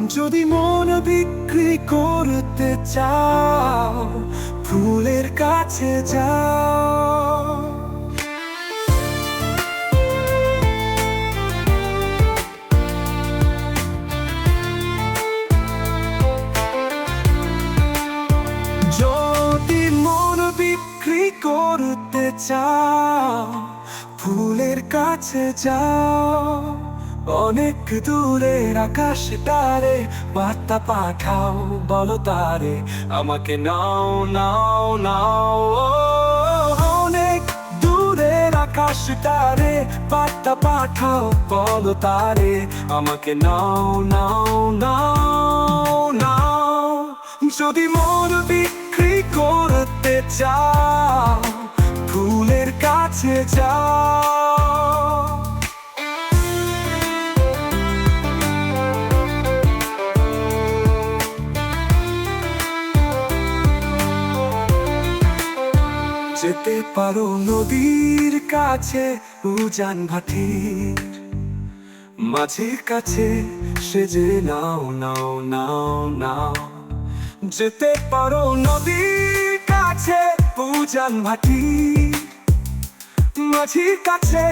যদি মন বিক্রি করতে চাও, ফুলের কাছে যাও। যদি মন বিক্রি করতে চাও, ফুলের কাছে যাও। অনেক দূরের আকাশ তারে, বার্তা পাঠাও, বলো তারে, আমাকে নাও নাও নাও অনেক দূরের আকাশ তারে, বার্তা পাঠাও, বলো তারে, আমাকে নাও নাও নাও নাও। যদি মন বিক্রি করতে চাও, ফুলের কাছে যাও। যেতে পারো নদীর কাছে, উজান ভাটির মাঝির কাছে, সেজে নাও নাও নাও নাও। যেতে পারো নদীর কাছে, উজান ভাটি মাঝির কাছে,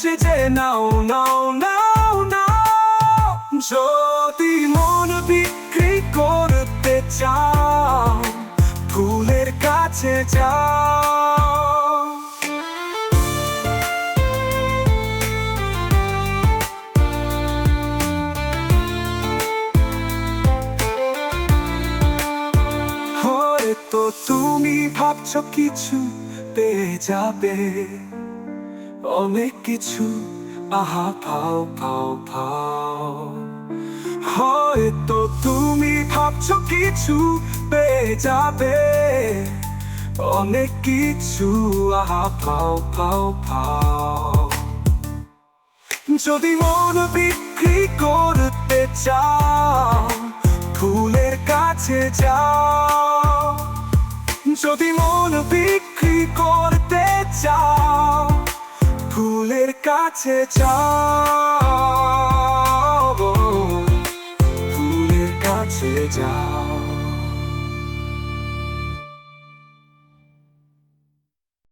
সেজে নাও নাও নাও নাও। হয়তো তুমি ভাবছ কিছু পেয়ে যাবে। অনেক কিছু, আহা পাও পাও পাও হয়তো তুমি ভাবছ কিছু পেয়ে যাবে। অনেক কিছু, আহা পাও পাও পাও যদি মন বিক্রি করতে চাও, ফুলের কাছে যাও। যদি মন বিক্রি করতে চাও ফুলের কাছে চাও ফুলের কাছে যাও।